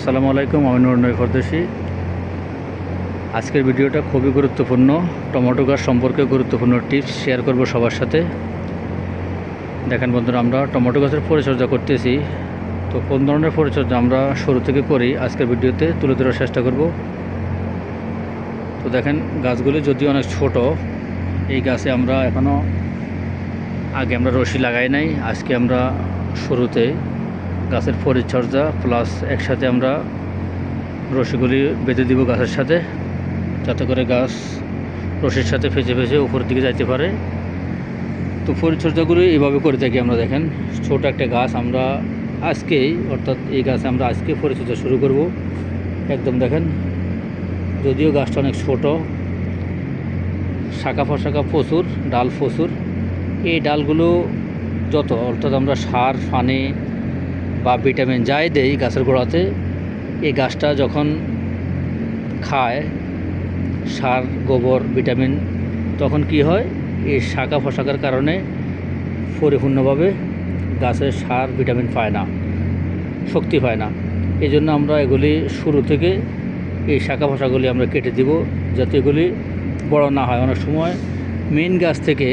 আসসালামু আলাইকুম, আমি নুরনয় ফরদেশি আজকের ভিডিওটা খুবই গুরুত্বপূর্ণ, টমেটো গাছ সম্পর্কে গুরুত্বপূর্ণ টিপস শেয়ার করব সবার সাথে। দেখেন বন্ধুরা, আমরা টমেটো গাছের পরিচর্যা করতেছি। তো কোন ধরনের পরিচর্যা আমরা শুরু থেকে করি, আজকের ভিডিওতে তুলে ধরার চেষ্টা করব। তো দেখেন, গাছগুলি যদি অনেক ছোট, এই গাছে আমরা এখনও আগে আমরা রশি লাগাই নাই, আজকে আমরা শুরুতে গাছের পরিচর্যা প্লাস একসাথে আমরা রশিগুলি বেঁধে দিব গাছের সাথে, যাতে করে গাছ রশির সাথে ফেঁচে ফেঁচে উপরের দিকে যাইতে পারে। তো পরিচর্যাগুলি এভাবে করে থাকি আমরা, দেখেন। ছোট একটা গাছ আমরা আজকেই, অর্থাৎ এই গাছে আমরা আজকে পরিচর্যা শুরু করব। একদম দেখেন, যদিও গাছটা অনেক ছোট, শাখা ফশাখা প্রচুর, ডাল প্রচুর। এই ডালগুলো যত, অর্থাৎ আমরা সার, পানি বা ভিটামিন যাই দেই গাছের গোড়াতে, এই গাছটা যখন খায়, সার, গোবর, ভিটামিন, তখন কি হয়? এই শাখা ফশাখার কারণে পরিপূর্ণভাবে গাছের সার, ভিটামিন পায় না, শক্তি পায় না। এই জন্য আমরা এগুলি শুরু থেকে এই শাখা ফশাগুলি আমরা কেটে দিব যাতে এগুলি বড় না হয়। অনেক সময় মেন গাছ থেকে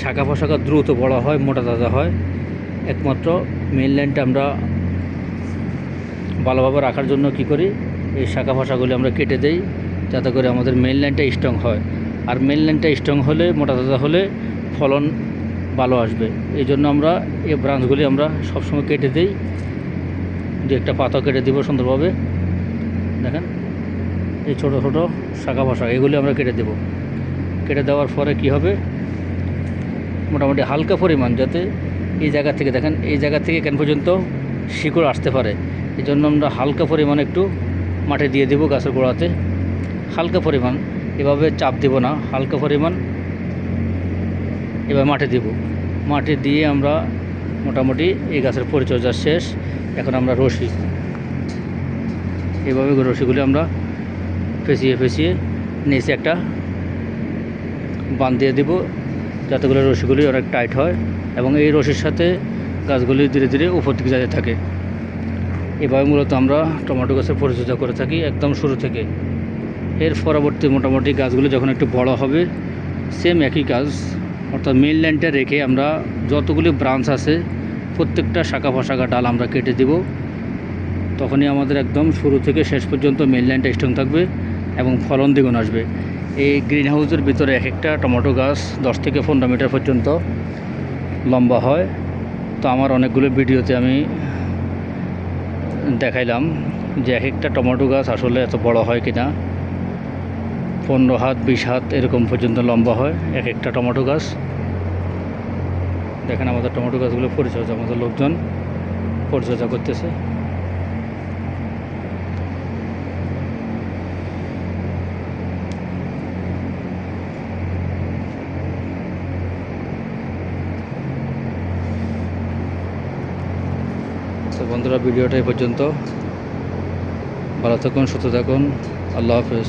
শাখা ফশাখা দ্রুত বড় হয়, মোটা তাজা হয়। একমাত্র মেন লাইনটা আমরা ভালোভাবে রাখার জন্য কি করি? এই শাখা ফাঁসাগুলি আমরা কেটে দেই, যাতে করে আমাদের মেন লাইনটা স্ট্রং হয়। আর মেন লাইনটা স্ট্রং হলে, মোটা তাজা হলে ফলন ভালো আসবে। এই জন্য আমরা এই ব্রাঞ্চগুলি আমরা সবসময় কেটে দিই। দু একটা পাতা কেটে দিব সুন্দরভাবে। দেখেন, এই ছোটো ছোটো শাখা ফাঁসা, এগুলি আমরা কেটে দেব। কেটে দেওয়ার পরে কি হবে? মোটামুটি হালকা পরিমাণ, যাতে এই জায়গা থেকে, দেখেন, এই জায়গা থেকে কেন পর্যন্ত শিকড় আসতে পারে। এই জন্য আমরা হালকা পরিমাণ একটু মাঠে দিয়ে দেবো গাছের গোড়াতে। হালকা পরিমাণ, এভাবে চাপ দেব না, হালকা পরিমাণ এবার মাঠে দেব। মাঠে দিয়ে আমরা মোটামুটি এই গাছের পরিচর্যা শেষ, এখন আমরা রশি। এভাবে রশিগুলি আমরা ফেঁচিয়ে ফেঁচিয়ে নিচে একটা বান দিয়ে দেবো যাতে করে রশিগুলি অনেক টাইট হয় এবং এই রশির সাথে গাছগুলি ধীরে ধীরে উপর দিকে যেতে থাকে। এভাবে মূলত আমরা টমেটো গাছের পরিচর্যা করে থাকি একদম শুরু থেকে। এর পরবর্তী মোটামুটি গাছগুলো যখন একটু বড় হবে সেম একই কাজ অর্থাৎ মেন লাইনটা রেখে আমরা যতগুলি ব্রাঞ্চ আছে, প্রত্যেকটা শাখা ফাঁসাখা ডাল আমরা কেটে দেব। তখনই আমাদের একদম শুরু থেকে শেষ পর্যন্ত মেন লাইনটা স্ট্রং থাকবে এবং ফলন দ্বিগুণ আসবে। এই গ্রিন হাউসের ভিতরে এক একটা টমেটো গাছ দশ থেকে পনেরো মিটার পর্যন্ত লম্বা হয়। তো আমার অনেকগুলো ভিডিওতে আমি দেখাইলাম যে এক একটা টমেটো গাছ আসলে এত বড় হয় কিনা। পনেরো হাত, বিশ হাত এরকম পর্যন্ত লম্বা হয় এক একটা টমেটো গাছ। দেখেন আমাদের টমেটো গাছগুলো পরিচর্যা আমাদের লোকজন পরিচর্যা করতেছে। বন্ধুরা ভিডিওটা এই পর্যন্ত। ভালো থাকুন সুস্থ থাকুন। আল্লাহ হাফেজ।